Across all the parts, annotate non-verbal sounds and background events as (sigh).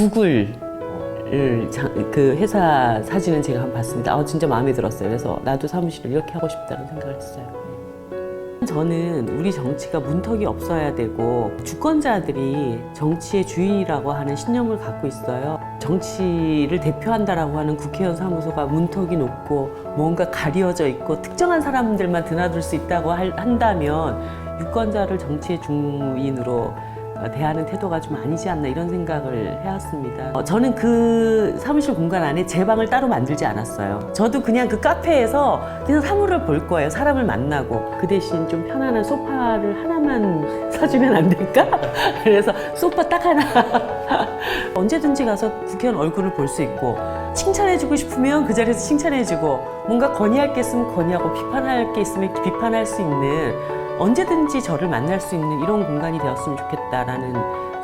구글 그 회사 사진은 제가 한번 봤습니다. 아 진짜 마음에 들었어요. 그래서 나도 사무실을 이렇게 하고 싶다는 생각을 했어요. 저는 우리 정치가 문턱이 없어야 되고 주권자들이 정치의 주인이라고 하는 신념을 갖고 있어요. 정치를 대표한다라고 하는 국회의원 사무소가 문턱이 높고 뭔가 가려져 있고 특정한 사람들만 드나들 수 있다고 할- 한다면 유권자를 정치의 주인으로 어, 대하는 태도가 좀 아니지 않나 이런 생각을 해왔습니다. 어, 저는 그 사무실 공간 안에 제 방을 따로 만들지 않았어요. 저도 그냥 그 카페에서 그냥 사물을 볼 거예요. 사람을 만나고 그 대신 좀 편안한 소파를 하나만 (laughs) 사주면 안 될까? (laughs) 그래서 소파 딱 하나 (laughs) 언제든지 가서 국회의원 얼굴을 볼 수 있고 칭찬해주고 싶으면 그 자리에서 칭찬해주고 뭔가 건의할 게 있으면 건의하고 비판할 게 있으면 비판할 수 있는 언제든지 저를 만날 수 있는 이런 공간이 되었으면 좋겠다라는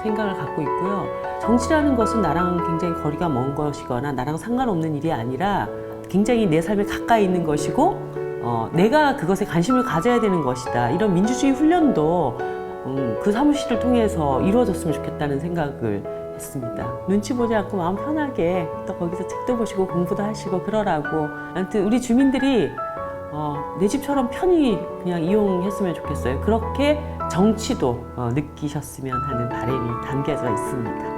생각을 갖고 있고요. 정치라는 것은 나랑 굉장히 거리가 먼 것이거나 나랑 상관없는 일이 아니라 굉장히 내 삶에 가까이 있는 것이고 어, 내가 그것에 관심을 가져야 되는 것이다. 이런 민주주의 훈련도 음, 그 사무실을 통해서 이루어졌으면 좋겠다는 생각을 했습니다. 눈치 보지 않고 마음 편하게 또 거기서 책도 보시고 공부도 하시고 그러라고. 아무튼 우리 주민들이 어, 내 집처럼 편히 그냥 이용했으면 좋겠어요. 그렇게 정치도 어, 느끼셨으면 하는 바람이 담겨져 있습니다. 네.